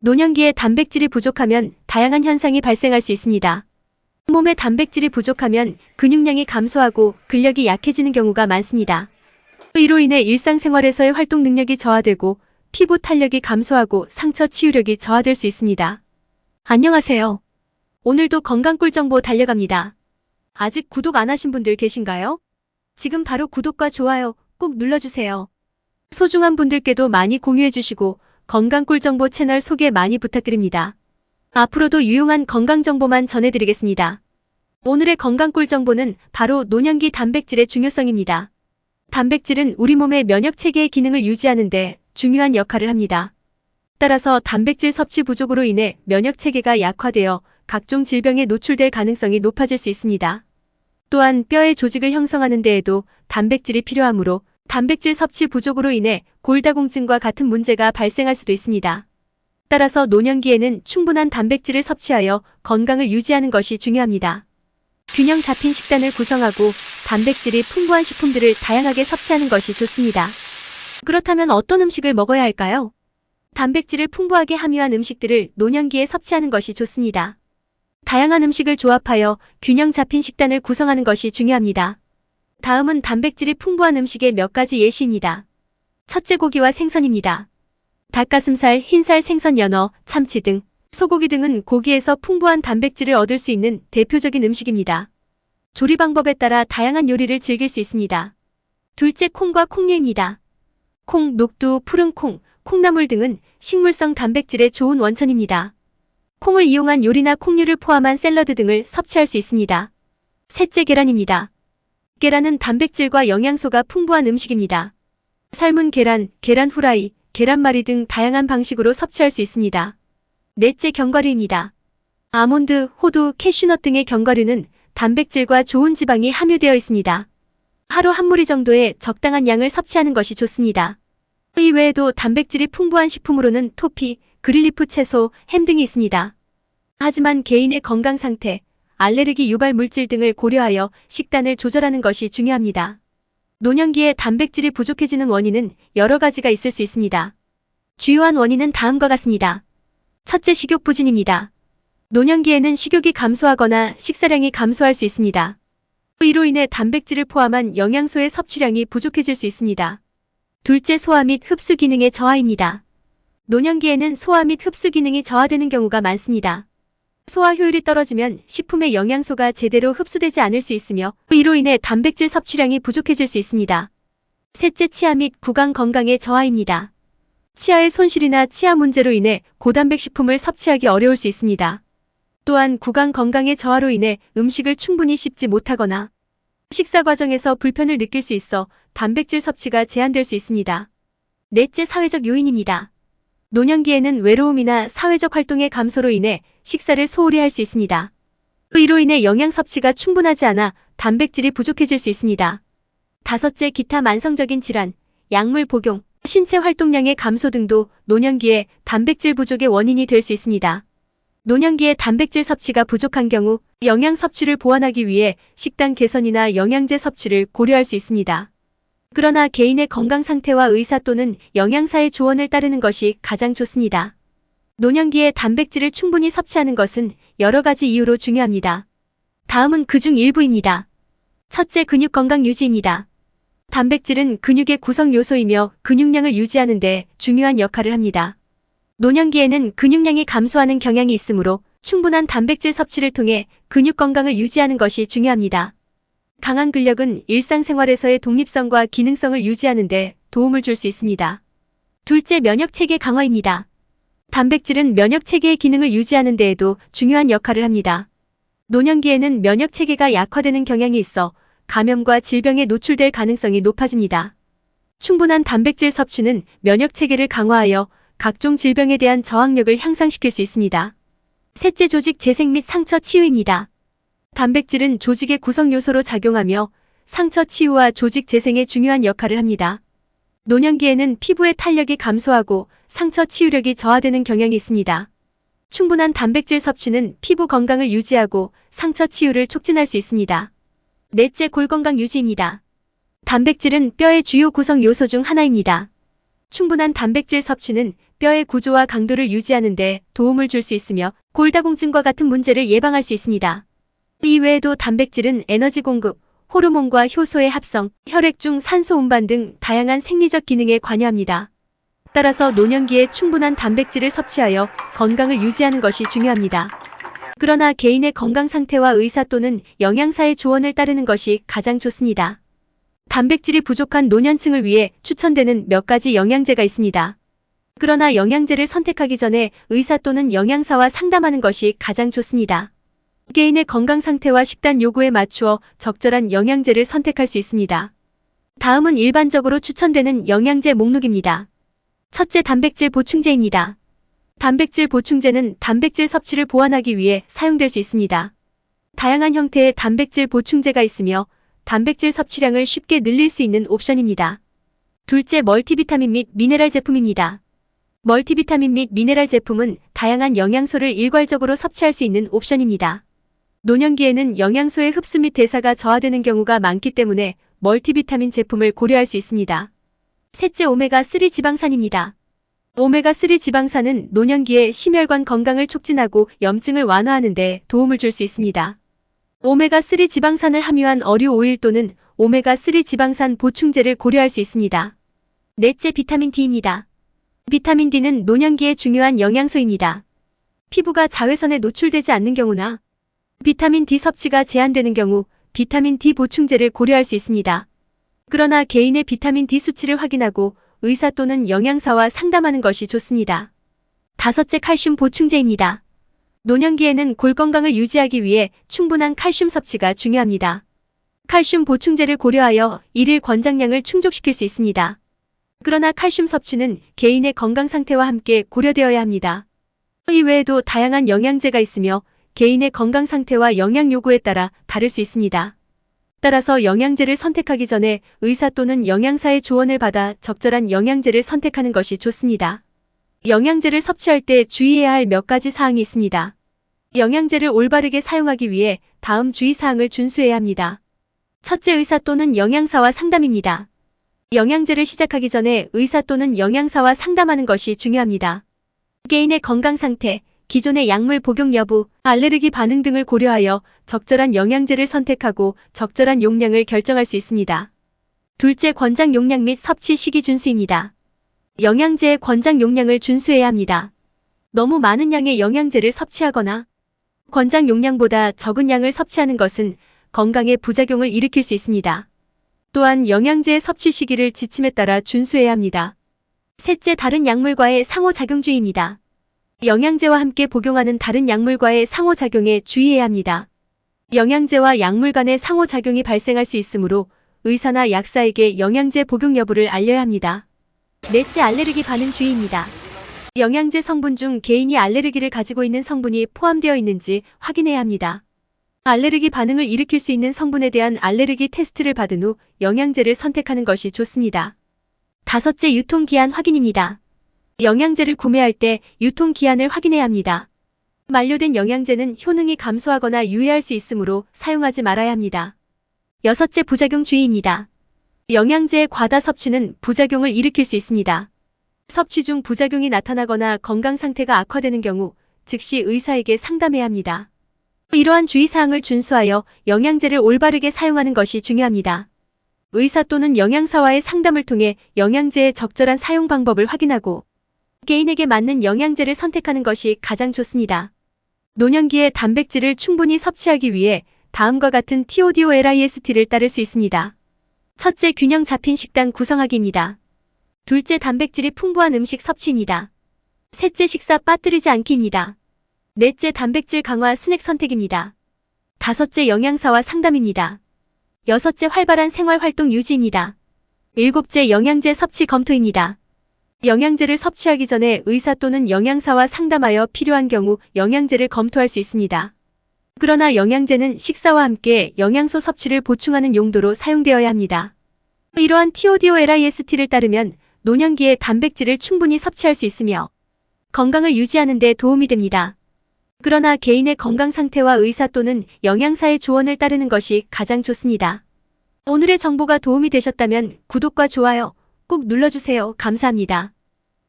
노년기에 단백질이 부족하면 다양한 현상이 발생할 수 있습니다. 몸에 단백질이 부족하면 근육량이 감소하고 근력이 약해지는 경우가 많습니다. 이로 인해 일상생활에서의 활동 능력이 저하되고 피부 탄력이 감소하고 상처 치유력이 저하될 수 있습니다. 안녕하세요. 오늘도 건강 꿀 정보 달려갑니다. 아직 구독 안 하신 분들 계신가요? 지금 바로 구독과 좋아요 꾹 눌러주세요. 소중한 분들께도 많이 공유해주시고 건강 꿀 정보 채널 소개 많이 부탁드립니다. 앞으로도 유용한 건강 정보만 전해드리겠습니다. 오늘의 건강 꿀 정보는 바로 노년기 단백질의 중요성입니다. 단백질은 우리 몸의 면역 체계의 기능을 유지하는 데 중요한 역할을 합니다. 따라서 단백질 섭취 부족으로 인해 면역 체계가 약화되어 각종 질병에 노출될 가능성이 높아질 수 있습니다. 또한 뼈의 조직을 형성하는 데에도 단백질이 필요하므로 단백질 섭취 부족으로 인해 골다공증과 같은 문제가 발생할 수도 있습니다. 따라서 노년기에는 충분한 단백질을 섭취하여 건강을 유지하는 것이 중요합니다. 균형 잡힌 식단을 구성하고 단백질이 풍부한 식품들을 다양하게 섭취하는 것이 좋습니다. 그렇다면 어떤 음식을 먹어야 할까요? 단백질을 풍부하게 함유한 음식들을 노년기에 섭취하는 것이 좋습니다. 다양한 음식을 조합하여 균형 잡힌 식단을 구성하는 것이 중요합니다. 다음은 단백질이 풍부한 음식의 몇 가지 예시입니다. 첫째 고기와 생선입니다. 닭가슴살, 흰살, 생선, 연어, 참치 등 소고기 등은 고기에서 풍부한 단백질을 얻을 수 있는 대표적인 음식입니다. 조리 방법에 따라 다양한 요리를 즐길 수 있습니다. 둘째 콩과 콩류입니다. 콩, 녹두, 푸른 콩, 콩나물 등은 식물성 단백질의 좋은 원천입니다. 콩을 이용한 요리나 콩류를 포함한 샐러드 등을 섭취할 수 있습니다. 셋째 계란입니다. 계란은 단백질과 영양소가 풍부한 음식입니다. 삶은 계란, 계란 후라이, 계란말이 등 다양한 방식으로 섭취할 수 있습니다. 넷째 견과류입니다. 아몬드, 호두, 캐슈넛 등의 견과류는 단백질과 좋은 지방이 함유되어 있습니다. 하루 한 무리 정도의 적당한 양을 섭취하는 것이 좋습니다. 이 외에도 단백질이 풍부한 식품으로는 토피, 그릴리프 채소, 햄 등이 있습니다. 하지만 개인의 건강 상태, 알레르기 유발 물질 등을 고려하여 식단을 조절하는 것이 중요합니다. 노년기에 단백질이 부족해지는 원인은 여러 가지가 있을 수 있습니다. 주요한 원인은 다음과 같습니다. 첫째 식욕 부진입니다. 노년기에는 식욕이 감소하거나 식사량이 감소할 수 있습니다. 이로 인해 단백질을 포함한 영양소의 섭취량이 부족해질 수 있습니다. 둘째 소화 및 흡수 기능의 저하입니다. 노년기에는 소화 및 흡수 기능이 저하되는 경우가 많습니다. 소화 효율이 떨어지면 식품의 영양소가 제대로 흡수되지 않을 수 있으며 이로 인해 단백질 섭취량이 부족해질 수 있습니다. 셋째 치아 및 구강 건강의 저하입니다. 치아의 손실이나 치아 문제로 인해 고단백 식품을 섭취하기 어려울 수 있습니다. 또한 구강 건강의 저하로 인해 음식을 충분히 씹지 못하거나 식사 과정에서 불편을 느낄 수 있어 단백질 섭취가 제한될 수 있습니다. 넷째 사회적 요인입니다. 노년기에는 외로움이나 사회적 활동의 감소로 인해 식사를 소홀히 할 수 있습니다. 이로 인해 영양 섭취가 충분하지 않아 단백질이 부족해질 수 있습니다. 다섯째 기타 만성적인 질환, 약물 복용, 신체 활동량의 감소 등도 노년기에 단백질 부족의 원인이 될 수 있습니다. 노년기에 단백질 섭취가 부족한 경우 영양 섭취를 보완하기 위해 식단 개선이나 영양제 섭취를 고려할 수 있습니다. 그러나 개인의 건강 상태와 의사 또는 영양사의 조언을 따르는 것이 가장 좋습니다. 노년기에 단백질을 충분히 섭취하는 것은 여러 가지 이유로 중요합니다. 다음은 그 중 일부입니다. 첫째 근육 건강 유지입니다. 단백질은 근육의 구성 요소이며 근육량을 유지하는 데 중요한 역할을 합니다. 노년기에는 근육량이 감소하는 경향이 있으므로 충분한 단백질 섭취를 통해 근육 건강을 유지하는 것이 중요합니다. 강한 근력은 일상생활에서의 독립성과 기능성을 유지하는 데 도움을 줄 수 있습니다. 둘째 면역체계 강화입니다. 단백질은 면역체계의 기능을 유지하는 데에도 중요한 역할을 합니다. 노년기에는 면역체계가 약화되는 경향이 있어 감염과 질병에 노출될 가능성이 높아집니다. 충분한 단백질 섭취는 면역체계를 강화하여 각종 질병에 대한 저항력을 향상시킬 수 있습니다. 셋째 조직 재생 및 상처 치유입니다. 단백질은 조직의 구성 요소로 작용하며 상처 치유와 조직 재생에 중요한 역할을 합니다. 노년기에는 피부의 탄력이 감소하고 상처 치유력이 저하되는 경향이 있습니다. 충분한 단백질 섭취는 피부 건강을 유지하고 상처 치유를 촉진할 수 있습니다. 넷째 골건강 유지입니다. 단백질은 뼈의 주요 구성 요소 중 하나입니다. 충분한 단백질 섭취는 뼈의 구조와 강도를 유지하는 데 도움을 줄 수 있으며 골다공증과 같은 문제를 예방할 수 있습니다. 이 외에도 단백질은 에너지 공급, 호르몬과 효소의 합성, 혈액 중 산소 운반 등 다양한 생리적 기능에 관여합니다. 따라서 노년기에 충분한 단백질을 섭취하여 건강을 유지하는 것이 중요합니다. 그러나 개인의 건강 상태와 의사 또는 영양사의 조언을 따르는 것이 가장 좋습니다. 단백질이 부족한 노년층을 위해 추천되는 몇 가지 영양제가 있습니다. 그러나 영양제를 선택하기 전에 의사 또는 영양사와 상담하는 것이 가장 좋습니다. 개인의 건강 상태와 식단 요구에 맞추어 적절한 영양제를 선택할 수 있습니다. 다음은 일반적으로 추천되는 영양제 목록입니다. 첫째 단백질 보충제입니다. 단백질 보충제는 단백질 섭취를 보완하기 위해 사용될 수 있습니다. 다양한 형태의 단백질 보충제가 있으며 단백질 섭취량을 쉽게 늘릴 수 있는 옵션입니다. 둘째 멀티비타민 및 미네랄 제품입니다. 멀티비타민 및 미네랄 제품은 다양한 영양소를 일괄적으로 섭취할 수 있는 옵션입니다. 노년기에는 영양소의 흡수 및 대사가 저하되는 경우가 많기 때문에 멀티비타민 제품을 고려할 수 있습니다. 셋째 오메가3 지방산입니다. 오메가3 지방산은 노년기에 심혈관 건강을 촉진하고 염증을 완화하는 데 도움을 줄 수 있습니다. 오메가3 지방산을 함유한 어류 오일 또는 오메가3 지방산 보충제를 고려할 수 있습니다. 넷째 비타민 D입니다. 비타민 D는 노년기에 중요한 영양소입니다. 피부가 자외선에 노출되지 않는 경우나 비타민 D 섭취가 제한되는 경우 비타민 D 보충제를 고려할 수 있습니다. 그러나 개인의 비타민 D 수치를 확인하고 의사 또는 영양사와 상담하는 것이 좋습니다. 다섯째 칼슘 보충제입니다. 노년기에는 골 건강을 유지하기 위해 충분한 칼슘 섭취가 중요합니다. 칼슘 보충제를 고려하여 일일 권장량을 충족시킬 수 있습니다. 그러나 칼슘 섭취는 개인의 건강 상태와 함께 고려되어야 합니다. 이 외에도 다양한 영양제가 있으며 개인의 건강 상태와 영양 요구에 따라 다를 수 있습니다. 따라서 영양제를 선택하기 전에 의사 또는 영양사의 조언을 받아 적절한 영양제를 선택하는 것이 좋습니다. 영양제를 섭취할 때 주의해야 할 몇 가지 사항이 있습니다. 영양제를 올바르게 사용하기 위해 다음 주의사항을 준수해야 합니다. 첫째 의사 또는 영양사와 상담입니다. 영양제를 시작하기 전에 의사 또는 영양사와 상담하는 것이 중요합니다. 개인의 건강 상태, 기존의 약물 복용 여부, 알레르기 반응 등을 고려하여 적절한 영양제를 선택하고 적절한 용량을 결정할 수 있습니다. 둘째 권장 용량 및 섭취 시기 준수입니다. 영양제의 권장 용량을 준수해야 합니다. 너무 많은 양의 영양제를 섭취하거나 권장 용량보다 적은 양을 섭취하는 것은 건강에 부작용을 일으킬 수 있습니다. 또한 영양제의 섭취 시기를 지침에 따라 준수해야 합니다. 셋째 다른 약물과의 상호작용주의입니다. 영양제와 함께 복용하는 다른 약물과의 상호작용에 주의해야 합니다. 영양제와 약물 간의 상호작용이 발생할 수 있으므로 의사나 약사에게 영양제 복용 여부를 알려야 합니다. 넷째 알레르기 반응 주의입니다. 영양제 성분 중 개인이 알레르기를 가지고 있는 성분이 포함되어 있는지 확인해야 합니다. 알레르기 반응을 일으킬 수 있는 성분에 대한 알레르기 테스트를 받은 후 영양제를 선택하는 것이 좋습니다. 다섯째 유통기한 확인입니다. 영양제를 구매할 때 유통기한을 확인해야 합니다. 만료된 영양제는 효능이 감소하거나 유해할 수 있으므로 사용하지 말아야 합니다. 여섯째 부작용 주의입니다. 영양제의 과다 섭취는 부작용을 일으킬 수 있습니다. 섭취 중 부작용이 나타나거나 건강 상태가 악화되는 경우 즉시 의사에게 상담해야 합니다. 이러한 주의사항을 준수하여 영양제를 올바르게 사용하는 것이 중요합니다. 의사 또는 영양사와의 상담을 통해 영양제의 적절한 사용 방법을 확인하고 개인에게 맞는 영양제를 선택하는 것이 가장 좋습니다. 노년기에 단백질을 충분히 섭취하기 위해 다음과 같은 TODOLIST를 따를 수 있습니다. 첫째 균형 잡힌 식단 구성하기입니다. 둘째 단백질이 풍부한 음식 섭취입니다. 셋째 식사 빠뜨리지 않기입니다. 넷째 단백질 강화 스낵 선택입니다. 다섯째 영양사와 상담입니다. 여섯째 활발한 생활 활동 유지입니다. 일곱째 영양제 섭취 검토입니다. 영양제를 섭취하기 전에 의사 또는 영양사와 상담하여 필요한 경우 영양제를 검토할 수 있습니다. 그러나 영양제는 식사와 함께 영양소 섭취를 보충하는 용도로 사용되어야 합니다. 이러한 TODOLIST를 따르면 노년기에 단백질을 충분히 섭취할 수 있으며 건강을 유지하는 데 도움이 됩니다. 그러나 개인의 건강 상태와 의사 또는 영양사의 조언을 따르는 것이 가장 좋습니다. 오늘의 정보가 도움이 되셨다면 구독과 좋아요 꼭 눌러주세요. 감사합니다.